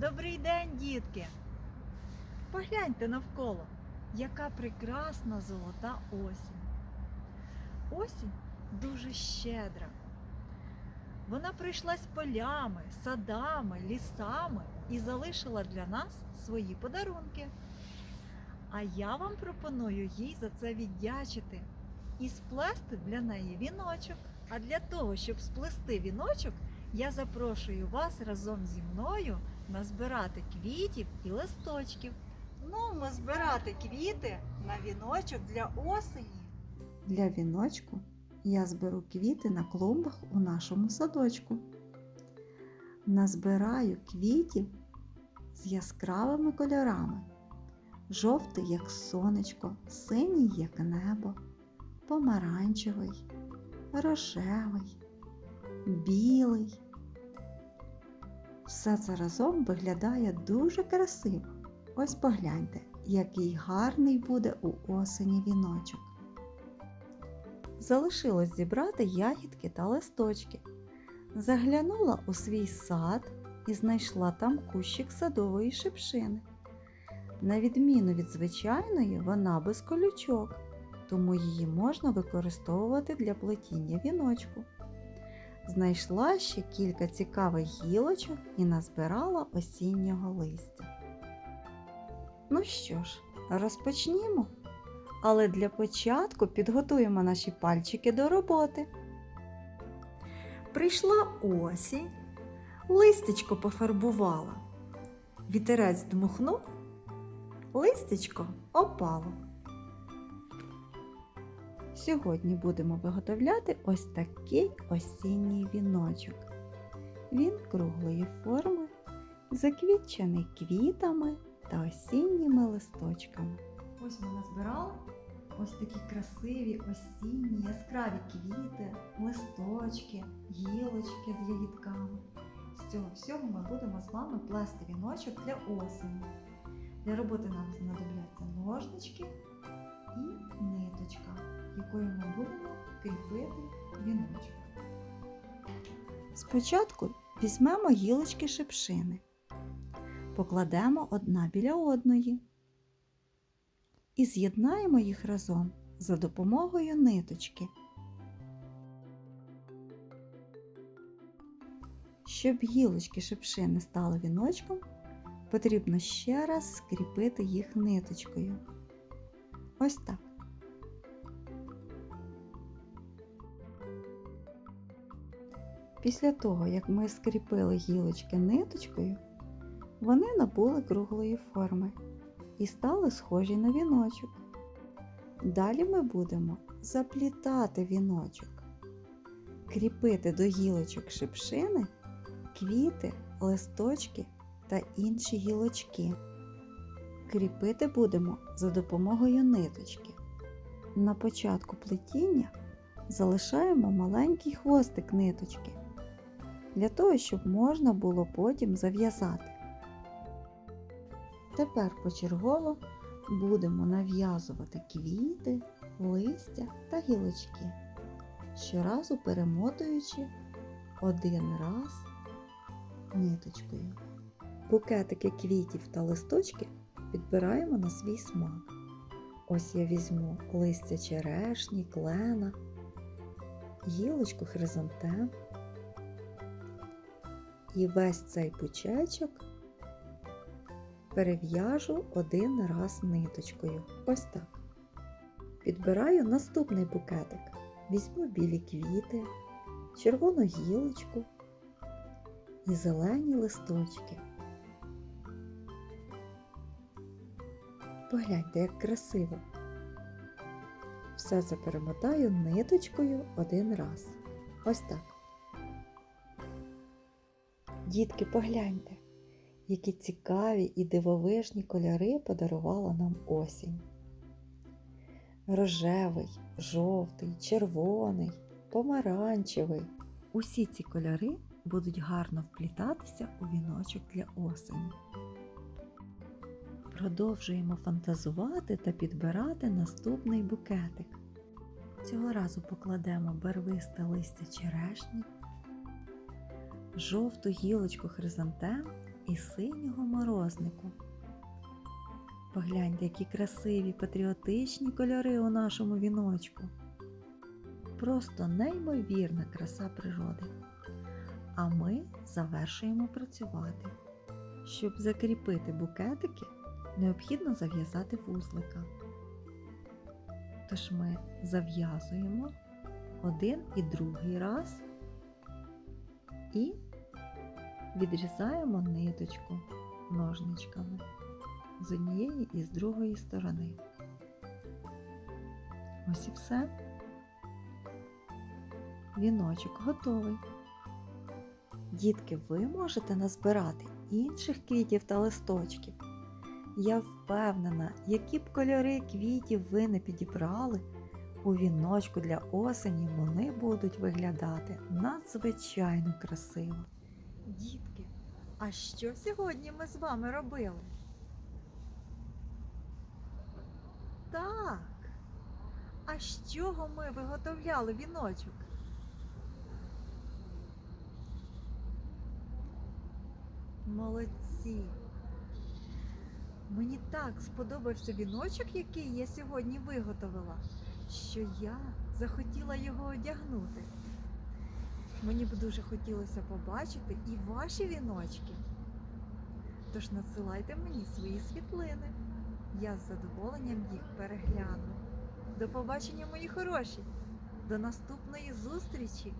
Добрий день, дітки! Погляньте навколо, яка прекрасна золота осінь. Осінь дуже щедра. Вона прийшлась полями, садами, лісами і залишила для нас свої подарунки. А я вам пропоную їй за це віддячити і сплести для неї віночок. А для того, щоб сплести віночок, я запрошую вас разом зі мною назбирати квітів і листочків. Ну, ми збирати квіти на віночок для осені. Для віночку я зберу квіти на клумбах у нашому садочку. Назбираю квітів з яскравими кольорами. Жовтий, як сонечко, синій, як небо, помаранчевий, рожевий, білий. Все це разом виглядає дуже красиво. Ось погляньте, який гарний буде у осені віночок. Залишилось зібрати ягідки та листочки. Заглянула у свій сад і знайшла там кущик садової шипшини. На відміну від звичайної, вона без колючок, тому її можна використовувати для плетіння віночку. Знайшла ще кілька цікавих гілочок і назбирала осіннього листя. Ну що ж, розпочнімо. Але для початку підготуємо наші пальчики до роботи. Прийшла осінь, листячко пофарбувала. Вітерець дмухнув, листячко опало. Сьогодні будемо виготовляти ось такий осінній віночок. Він круглої форми, заквітчений квітами та осінніми листочками. Ось ми назбирали ось такі красиві осінні яскраві квіти, листочки, гілочки з ягідками. З цього всього ми будемо з вами плести віночок для осені. Для роботи нам знадобляться ножнички і ниточка, якою ми будемо кріпити віночок. Спочатку візьмемо гілочки шипшини, покладемо одна біля одної і з'єднаємо їх разом за допомогою ниточки. Щоб гілочки шипшини стали віночком, потрібно ще раз скріпити їх ниточкою. Ось так. Після того, як ми скріпили гілочки ниточкою, вони набули круглої форми і стали схожі на віночок. Далі ми будемо заплітати віночок, кріпити до гілочок шипшини, квіти, листочки та інші гілочки. Кріпити будемо за допомогою ниточки. На початку плетіння залишаємо маленький хвостик ниточки для того, щоб можна було потім зав'язати. Тепер почергово будемо нав'язувати квіти, листя та гілочки, щоразу перемотуючи один раз ниточкою. Букетики квітів та листочки підбираємо на свій смак. Ось я візьму листя черешні, клена, гілочку хризантем і весь цей бучечок перев'яжу один раз ниточкою. Ось так. Підбираю наступний букетик. Візьму білі квіти, червону гілочку і зелені листочки. Погляньте, як красиво. Все це перемотаю ниточкою один раз. Ось так. Дітки, погляньте, які цікаві і дивовижні кольори подарувала нам осінь. Рожевий, жовтий, червоний, помаранчевий. Усі ці кольори будуть гарно вплітатися у віночок для осені. Продовжуємо фантазувати та підбирати наступний букетик. Цього разу покладемо барвисте листя черешні, жовту гілочку хризантем і синього морознику. Погляньте, які красиві патріотичні кольори у нашому віночку. Просто неймовірна краса природи. А ми завершуємо працювати. Щоб закріпити букетики, необхідно зав'язати вузлика. Тож ми зав'язуємо один і другий раз і відрізаємо ниточку ножничками з однієї і з другої сторони. Ось і все. Віночок готовий. Дітки, ви можете назбирати інших квітів та листочків. Я впевнена, які б кольори квітів ви не підібрали, у віночку для осені вони будуть виглядати надзвичайно красиво. Дітки, а що сьогодні ми з вами робили? Так. А з чого ми виготовляли віночок? Молодці. Мені так сподобався віночок, який я сьогодні виготовила, що я захотіла його одягнути. Мені б дуже хотілося побачити і ваші віночки. Тож надсилайте мені свої світлини. Я з задоволенням їх перегляну. До побачення, мої хороші! До наступної зустрічі!